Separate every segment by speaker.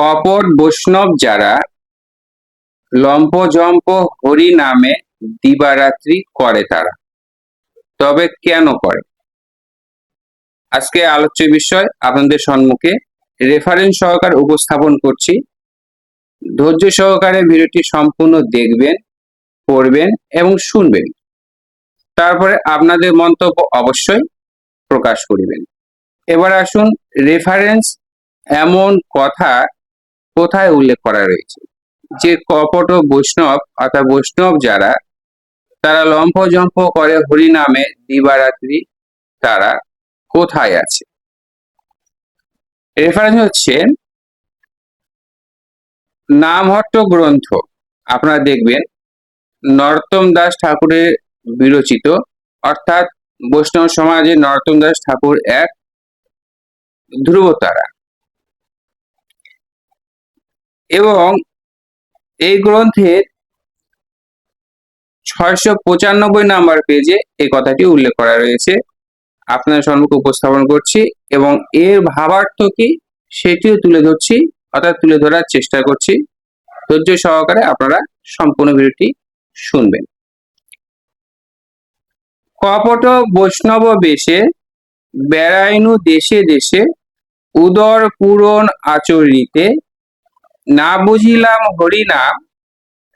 Speaker 1: কপট বৈষ্ণব যারা লম্পজম্প হরি নামে দিবারাত্রি করে তারা। তবে কেন করে? আজকে আলোচ্য বিষয়, আপনাদের সম্মুখে রেফারেন্স সহকারে উপস্থাপন করছি। ধৈর্য সহকারে ভিডিওটি সম্পূর্ণ দেখবেন, পড়বেন এবং শুনবেন। তারপরে আপনাদের মন্তব্য অবশ্যই প্রকাশ করিবেন। এবার আসুন রেফারেন্স এমন কথা কোথায় উল্লেখ করা রয়েছে? যে কপট বৈষ্ণব, অর্থাৎ বৈষ্ণব যারা, তারা লম্ফ জম্প করে হরি নামে দিবারাত্রি তারা কোথায় আছে? রেফারেন্স হচ্ছে নামহট্ট গ্রন্থ। আপনারা দেখবেন নরোত্তম দাস ঠাকুরের বিরচিত, অর্থাৎ বৈষ্ণব সমাজে নরোত্তম দাস ঠাকুর এক ধ্রুবতারা। এবং এই গ্রন্থের ছয়শো পঁচানব্বই নাম্বার পেজে এই কথাটি উল্লেখ করা রয়েছে। আপনার সম্মুখে উপস্থাপন করছি এবং এর ভাবার্থ কি সেটিও তুলে ধরছি, অর্থাৎ তুলে ধরার চেষ্টা করছি। ধৈর্য সহকারে আপনারা সম্পূর্ণ ভিডিওটি শুনবেন। কপট বৈষ্ণব বেশে, বেড়াইনু দেশে দেশে, উদর পূরণ আচরিতে না বুঝিলাম হরিনাম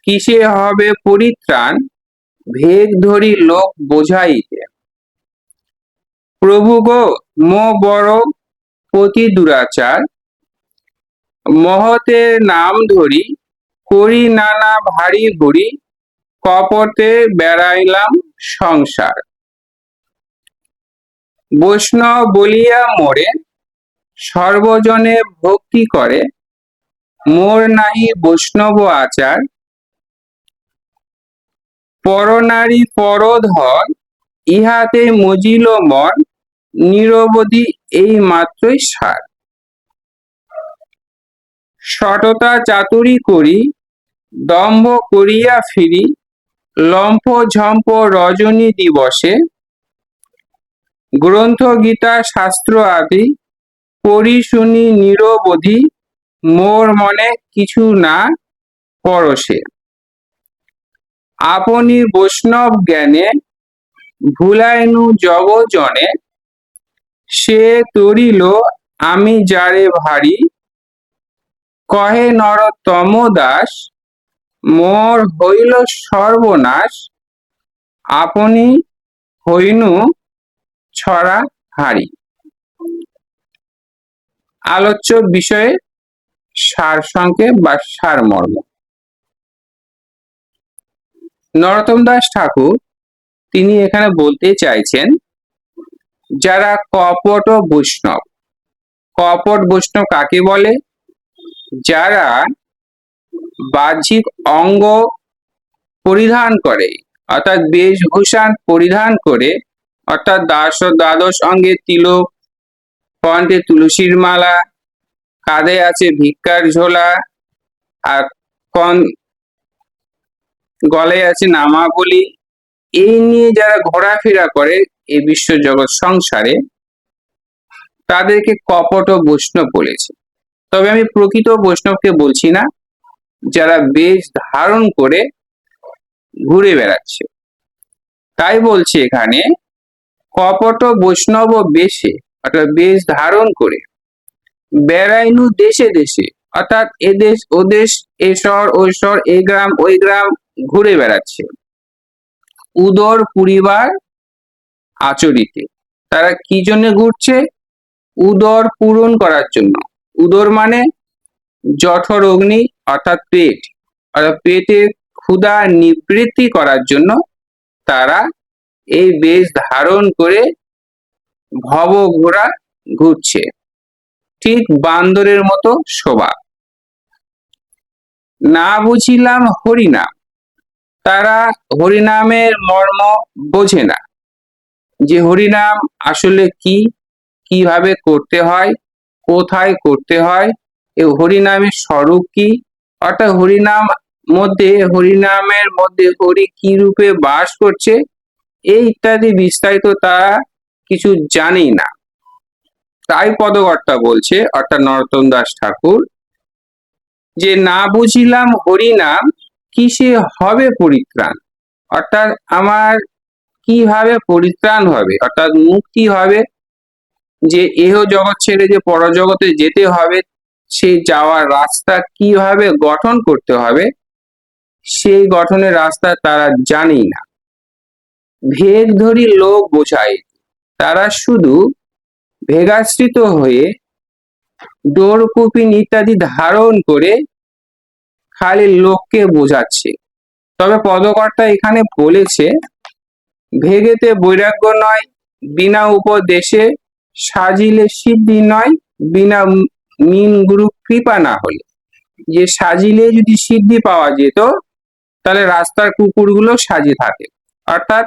Speaker 1: কিসে হবে পরিত্রাণ? ভেগ ধরি লোক বোঝাইতে। প্রভু গো, মো বড় পতি দুরাচার। মহতের নাম ধরি, করি নানা ভারী ভরি, কপটে বেড়াইলাম সংসার। বৈষ্ণব বলিয়া মোরে, সর্বজনে ভক্তি করে মোর নাহি বৈষ্ণব আচার, পরনারী পরধন ইহাতে মজিল মন, নিরবধি এই মাত্রই সার। সততা চাতুরি করি, দম্ভ করিয়া ফিরি, লম্ফ ঝম্প রজনী দিবসে। গ্রন্থ গীতা শাস্ত্র আদি পড়ি শুনি নিরবধি মোর মনে কিছু না পরশে আপনি বৈষ্ণব জ্ঞানে ভুলাইনু জগজনে, সে তরিল আমি যারে ভারী, কহে নরতম দাস মোর হইল সর্বনাশ, আপনি হইনু ছড়া হারি আলোচ্য বিষয়ে সার সংক্ষেপ বা সারমর্ম নরোত্তম দাস ঠাকুর, তিনি এখানে বলতে চাইছেন, যারা কপট ও বৈষ্ণব, কপট বৈষ্ণব কাকে বলে? যারা বাহ্যিক অঙ্গ পরিধান করে, অর্থাৎ বেশভূষণ পরিধান করে, অর্থাৎ দাস ও দ্বাদশ অঙ্গে তিলক কণ্ঠে তুলসীর মালা কাঁধে আছে ভিক্ষার ঝোলা আর কন গলায় আছে নামাবলি। এই নিয়ে যারা ঘোরাফেরা করে এই বিশ্ব জগৎ সংসারে, তাদেরকে কপট ও বৈষ্ণব বলেছে। তবে আমি প্রকৃত বৈষ্ণবকে বলছি না, যারা বেশ ধারণ করে ঘুরে বেড়াচ্ছে। তাই বলছি এখানে কপট বৈষ্ণব বেশে, অর্থাৎ বেশ ধারণ করে বেড়াইনু দেশে দেশে। অর্থাৎ এদেশ ও দেশ, এ শহর এই গ্রাম, ওই গ্রাম ঘুরে বেড়াচ্ছে। উদর পরিবার আচরিতে। তারা কি জন্য ঘুরছে? উদর পূরণ করার জন্য। উদর মানে জঠর অগ্নি, অর্থাৎ পেট। অর্থাৎ পেটের ক্ষুধা নিবৃত্তি করার জন্য তারা এই বেশ ধারণ করে ভব ঘোড়া ঘুরছে। ঠিক বান্দরের মতো শোভা। না বুঝিলাম হরিনাম। তারা হরিনামের মর্ম বোঝে না। যে হরিনাম আসলে কি, কীভাবে করতে হয়, কোথায় করতে হয়, এ হরিনামের স্বরূপ কি? অর্থাৎ হরিনাম মধ্যে, হরিনামের মধ্যে হরি কি রূপে বাস করছে, এই ইত্যাদি বিস্তারিত তারা কিছু জানেই না। তাই পদকর্তা বলছে অর্থাৎ নরোত্তম দাস ঠাকুর, যে না বুঝিলাম হরিনাম কিসে হবে পরিত্রাণ? অর্থাৎ আমার কীভাবে পরিত্রাণ হবে? অর্থাৎ মুক্তি হবে? যে এহ জগৎ ছেড়ে যে পরজগতে যেতে হবে, সে যাওয়ার রাস্তা কীভাবে গঠন করতে হবে? সেই গঠনের রাস্তা তারা জানেই না। ভেগ ধরি লোক বোঝায়, তারা শুধু ভেগাশ্রিত হয়ে ডোর কুপিন ইত্যাদি ধারণ করে খালি লোককে বোঝাচ্ছে। তবে পদকর্তা এখানে বলেছে, ভেগেতে বৈরাগ্য নয়, বিনা উপদেশে সাজিলে সিদ্ধি নয়, বিনা মিন গুরু কৃপা না হলে। যে সাজিলে যদি সিদ্ধি পাওয়া যেত, তাহলে রাস্তার কুকুরগুলো সাজে থাকে। অর্থাৎ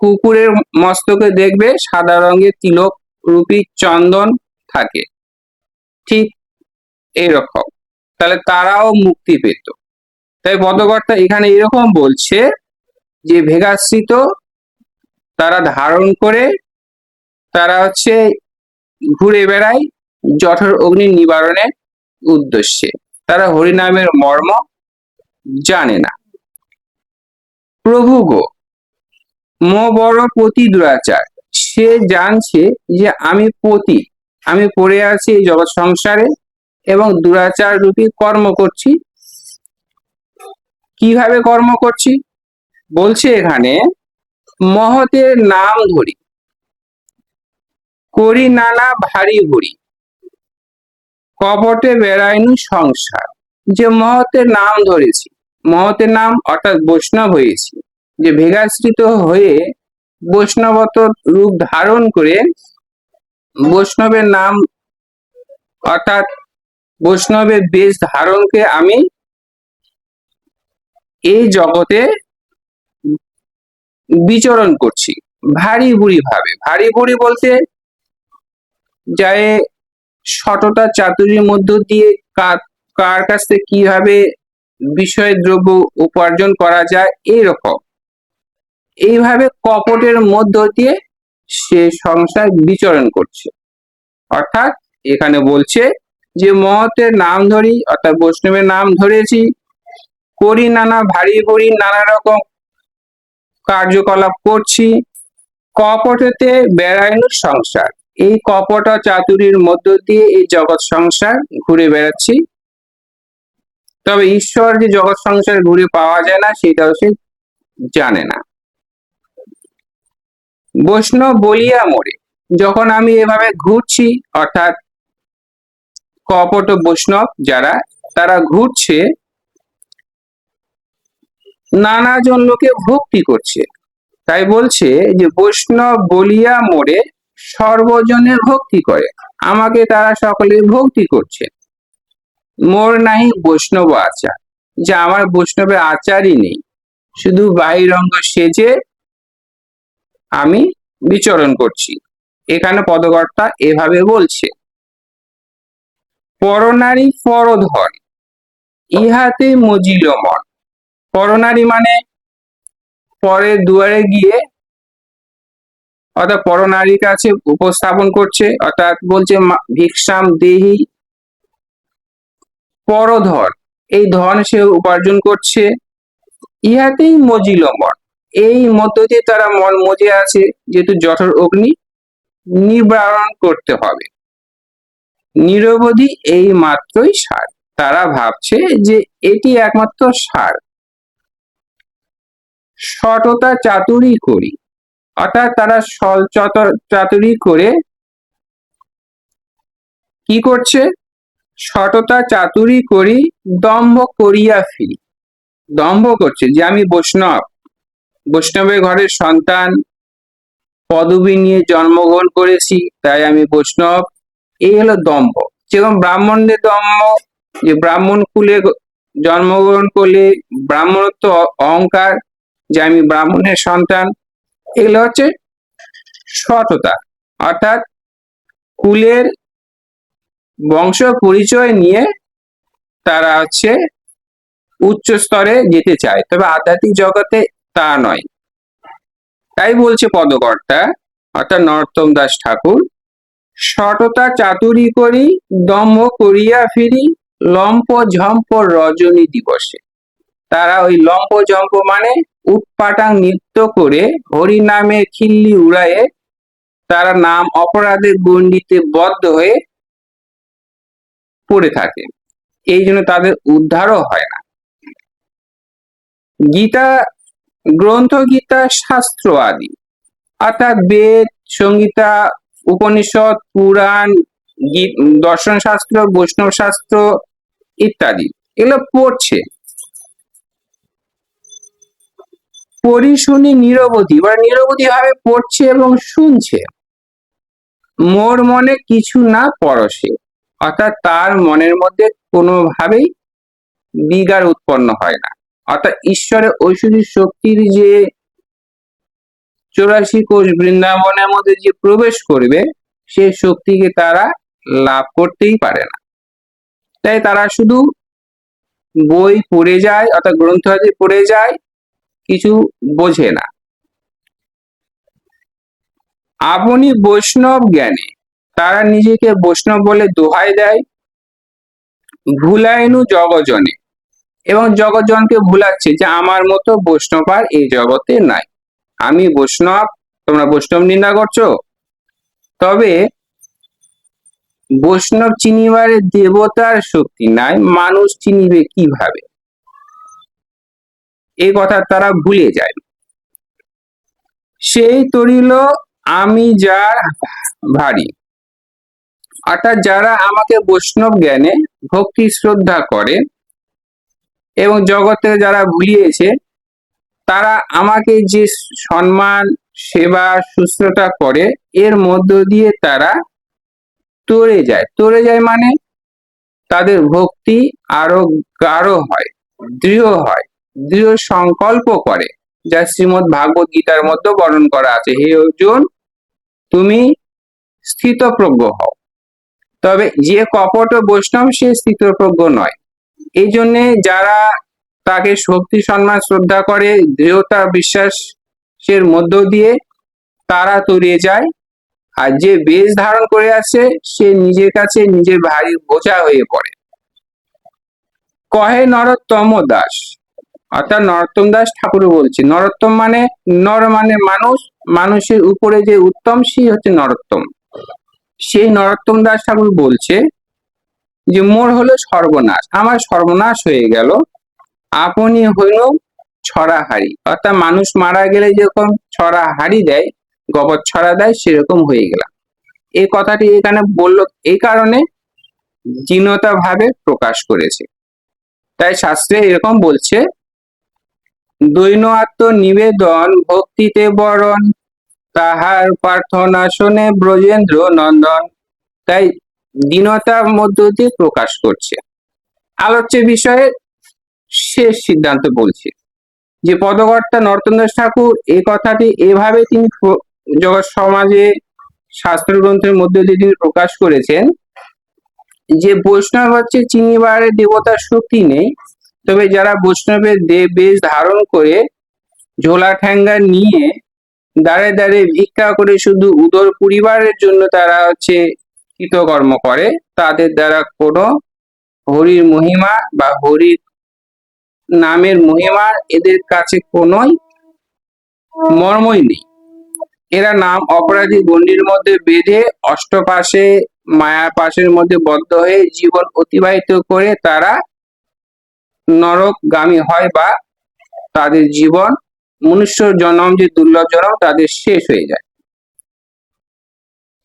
Speaker 1: কুকুরের মস্তকে দেখবে সাদা রঙের তিলক রূপী চন্দন থাকে। ঠিক এইরকম তাহলে তারাও মুক্তি পেত। তাই পদকর্তা এখানে এরকম বলছে যে ভেগাশ্রিত তারা ধারণ করে তারা হচ্ছে ঘুরে বেড়ায় জঠর অগ্নি নিবারণের উদ্দেশ্যে। তারা হরিনামের মর্ম জানে না। প্রভু গো, মো বড় পতি দুরাচার। সে জানছে যে আমি পতি। আমি পড়ে আছি এই জগৎ সংসারে এবং দুরাচার রূপী কর্ম করছি। কীভাবে কর্ম করছি? বলছে এখানে, মহতের নাম ধরি। করি নানা ভারী ভরি। কপটে বেড়াইনু সংসার। যে মহতের নাম ধরেছি। মহতের নাম অর্থাৎ বৈষ্ণব হয়েছি। যে ভেগাশ্রিত হয়ে বৈষ্ণবত রূপ ধারণ করে বৈষ্ণবের নাম অর্থাৎ বৈষ্ণবের বেশ ধারণকে আমি এই জগতে বিচরণ করছি, ভারী বুড়ি ভাবে। ভারী বুড়ি বলতে যায় সততা চাতুরির মধ্য দিয়ে কার কার কাছ থেকে কীভাবে বিষয় দ্রব্য উপার্জন করা যায় এইরকম এইভাবে কপটের মধ্য দিয়ে সে সংসার বিচরণ করছে। অর্থাৎ এখানে বলছে যে মহতের নাম ধরি, অর্থাৎ বৈষ্ণবের নাম ধরেছি, করি নানা ভারী করি নানা রকম কার্যকলাপ করছি। কপটেতে বেড়াইনু সংসার। এই কপট চাতুরির মধ্য দিয়ে এই জগৎ সংসার ঘুরে বেড়াচ্ছি। তবে ঈশ্বর যে জগৎ সংসার ঘুরে পাওয়া যায় না, সেটাও সে জানে না। বৈষ্ণব বলিয়া মরে। যখন আমি এভাবে ঘুরছি, অর্থাৎ কপট বৈষ্ণব যারা, তারা ঘুরছে নানাজন লোকে ভক্তি করছে। তাই বলছে যে, বৈষ্ণব বলিয়া মোরে সর্বজনে ভক্তি করে। আমাকে তারা সকলে ভক্তি করছে। মোর নাহি বৈষ্ণব আচার। যে আমার বৈষ্ণবের আচারই নেই। শুধু বাহিরঙ্গ সেজে আমি বিচরণ করছি। এখানে পদকর্তা এভাবে বলছে, পরনারী পরধর ইহাতে মজিল মন। পরনারী মানে পরের দুয়ারে গিয়ে অর্থাৎ পরনারীর কাছে উপস্থাপন করছে, অর্থাৎ বলছে ভিক্ষাম দেহি পরধর। এই ধন সে উপার্জন করছে, ইহাতেই মজিল মন। এই মধ্য দিয়ে তারা মন মজে আছে, যেহেতু জঠর অগ্নি নিবারণ করতে হবে। নিরবধি এই মাত্রই সার। তারা ভাবছে যে এটি একমাত্র সার। সততা চাতুরি করি। অর্থাৎ তারা সল চতর করে কি করছে? সততা চাতুরি করি, দম্ভ করিয়া ফিরি। দম্ভ করছে যে আমি বৈষ্ণব। বৈষ্ণবের ঘরের সন্তান পদবী নিয়ে জন্মগ্রহণ করেছি, তাই আমি বৈষ্ণব। এই হলো দম্ভ। যেরকম ব্রাহ্মণদের দম্ভ, যে ব্রাহ্মণ কুলে জন্মগ্রহণ করলে ব্রাহ্মণত্ব অহংকার, যে আমি ব্রাহ্মণের সন্তান, এগুলো হচ্ছে সততা। অর্থাৎ কুলের বংশ পরিচয় নিয়ে তারা হচ্ছে উচ্চ স্তরে যেতে চায়। তবে আধ্যাত্মিক জগতে তা নয়। তাই বলছে পদকর্তা, অর্থাৎ নরোত্তম দাস ঠাকুর, সততা চাতুরি করি, দম্ভ করিয়া ফিরি, লম্প ঝম্প রজনী দিবসে। তারা ওই লম্প ঝম্প মানে উটপাটাং নৃত্য করে হরি নামে খিল্লি উড়ায়ে তারা নাম অপরাধের গণ্ডিতে বদ্ধ হয়ে পড়ে থাকে। এই জন্য তাদের উদ্ধারও হয় না। গীতা গ্রন্থ গীতা শাস্ত্র আদি অর্থাৎ বেদ সংগীতা উপনিষদ, পুরাণ গী- দর্শন শাস্ত্র বৈষ্ণব শাস্ত্র ইত্যাদি, এগুলো পড়ছে। পড়ি শুনি নিরবধি বা নিরবধি ভাবে পড়ছে এবং শুনছে। মোর মনে কিছু না পরশে, অর্থাৎ তার মনের মধ্যে কোনোভাবেই বিগার উৎপন্ন হয় না। অর্থাৎ ঈশ্বরের ঐশ্বরিক শক্তির যে চৌরাশি কোষ বৃন্দাবনের মধ্যে যে প্রবেশ করবে সেই শক্তিকে তারা লাভ করতেই পারে না। তাই তারা শুধু বই পড়ে যায়, অর্থাৎ গ্রন্থ আদি পড়ে যায়, কিছু বোঝে না। আপনি বৈষ্ণব জ্ঞানে, তারা নিজেকে বৈষ্ণব বলে দোহাই দেয়, ভুলাইনু জগজনে। এবং জগৎজনকে ভুলাচ্ছে যে আমার মতো বৈষ্ণব আর এই জগতে নাই। আমি বৈষ্ণব, তোমরা বৈষ্ণব নিন্দা করছ? তবে বৈষ্ণব চিনিবারে দেবতার শক্তি নাই, মানুষ চিনিবে কীভাবে? এই কথা তারা ভুলে যায়। সেই তরিল আমি যার ভারী, অর্থাৎ যারা আমাকে বৈষ্ণব জ্ঞানে ভক্তি শ্রদ্ধা করে এবং জগতে যারা ভুলিয়েছে তারা আমাকে যে সম্মান, সেবা, শুশ্রূষা করে, এর মধ্য দিয়ে তারা তরে যায়। তরে যায় মানে তাদের ভক্তি আরও গাঢ় হয়, দৃঢ় হয়, দৃঢ় সংকল্প করে, যা শ্রীমদ ভাগবত গীতার মধ্যে বর্ণন করা আছে। হে অর্জুন, তুমি স্থিতপ্রজ্ঞ হও। তবে যে কপট বৈষ্ণব, সে স্থিতপ্রজ্ঞ নয়। এই জন্যে যারা তাকে শক্তি, সম্মান, শ্রদ্ধা করে, দৃঢ়তা, বিশ্বাসের মধ্য দিয়ে তারা তরিয়ে যায়, আর যে বেশ ধারণ করে আছে সে নিজের কাছে নিজের ভারী বোঝা হয়ে পড়ে। কহে নরোত্তম দাস, অর্থাৎ নরোত্তম দাস ঠাকুর বলছে, নরোত্তম মানে নর মানে মানুষ, মানুষের উপরে যে উত্তম, সেই হচ্ছে নরোত্তম। সেই নরোত্তম দাস ঠাকুর বলছে যে মোর হলো সর্বনাশ। আমার সর্বনাশ হয়ে গেল। আপনি হইল ছড়া হাড়ি অর্থাৎ মানুষ মারা গেলে যেরকম ছড়া হাড়ি দেয়, গোবর ছড়া দেয়, সেরকম হয়ে গেলাম। এই কথাটি এখানে বলল এই কারণে জীনতা ভাবে প্রকাশ করেছে। তাই শাস্ত্রে এরকম বলছে, দৈন আত্ম নিবেদন ভক্তিতে বরণ, তাহার প্রার্থনা শোনে ব্রজেন্দ্র নন্দন। তাই দীনতার মধ্য দিয়ে প্রকাশ করছে। আলোচ্য বিষয়ে শেষ সিদ্ধান্ত বলছে। যে পদকর্তা নরতন্দাস ঠাকুর এই কথাটি এভাবে তিনি জগৎ সমাজে শাস্ত্র গ্রন্থের মধ্যে দিয়ে তিনি প্রকাশ করেছেন যে বৈষ্ণব হচ্ছে চিনিবারের দেবতার শক্তি নেই। তবে যারা বৈষ্ণবের দেব বেশ ধারণ করে ঝোলা ঠ্যাঙ্গা নিয়ে দাঁড়ে দাঁড়ে ভিক্ষা করে শুধু উদর পরিবারের জন্য তারা হচ্ছে কৃতকর্ম করে, তাদের দ্বারা কোনো হরির মহিমা বা হরির নামের মহিমা এদের কাছে কোনোই মর্মই নেই। এরা নাম অপরাধী গণ্ডির মধ্যে বেঁধে অষ্টপাশে মায়া পাশের মধ্যে বদ্ধ হয়ে জীবন অতিবাহিত করে তারা নরকগামী হয় বা তাদের জীবন, মনুষ্য জন্ম যে দুর্লভ জন্ম, তাদের শেষ হয়ে যায়।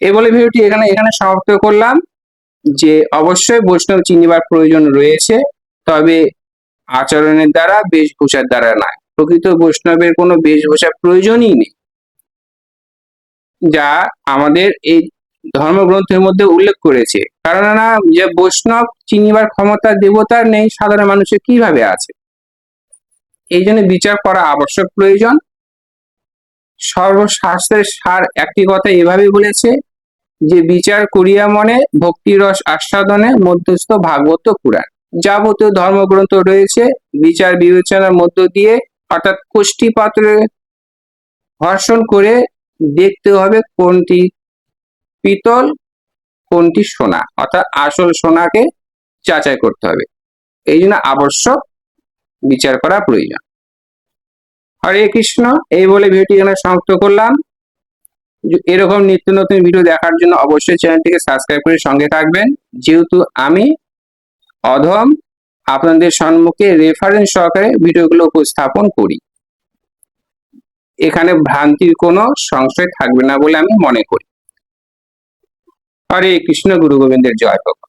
Speaker 1: এই বলে ভিডিওটি এখানে এখানে সমাপ্ত করলাম। যে অবশ্যই বৈষ্ণব চিনিবার প্রয়োজন রয়েছে, তবে আচরণের দ্বারা, বেশভূষার দ্বারা নয়। প্রকৃত বৈষ্ণবের কোনো বেশভূষা প্রয়োজনই নেই। যা আমাদের এই ধর্মগ্রন্থের মধ্যে উল্লেখ করেছে। কারণ না যে বৈষ্ণব চিনিবার ক্ষমতা দেবতার নেই, সাধারণ মানুষের কীভাবে আছে? এই জন্য বিচার করা আবশ্যক প্রয়োজন। সর্বশাস্ত্রের সার একটি কথা এভাবে বলেছে যে বিচার করিয়া মনে ভক্তিরস আস্বাদনে মধ্যস্থ ভাগবত পুরাণ। যাবতীয় ধর্মগ্রন্থ রয়েছে, বিচার বিবেচনার মধ্য দিয়ে অর্থাৎ কোষ্ঠী পাত্রে ঘর্ষণ করে দেখতে হবে কোনটি পিতল, কোনটি সোনা, অর্থাৎ আসল সোনাকে যাচাই করতে হবে। এই জন্য আবশ্যক বিচার করা প্রয়োজন। হরে কৃষ্ণ, এই বলে ভিডিওটি এখানে সমাপ্ত করলাম। এরকম নিত্য নতুন ভিডিও দেখার জন্য অবশ্যই চ্যানেলটিকে সাবস্ক্রাইব করে সঙ্গে থাকবেন। যেহেতু আমি অধম, আপনাদের সম্মুখে রেফারেন্স সহকারে ভিডিওগুলো উপস্থাপন করি। এখানে ভ্রান্তির কোনো সংশয় থাকবে না বলে আমি মনে করি। হরে কৃষ্ণ, গুরু গোবিন্দের জয় হোক।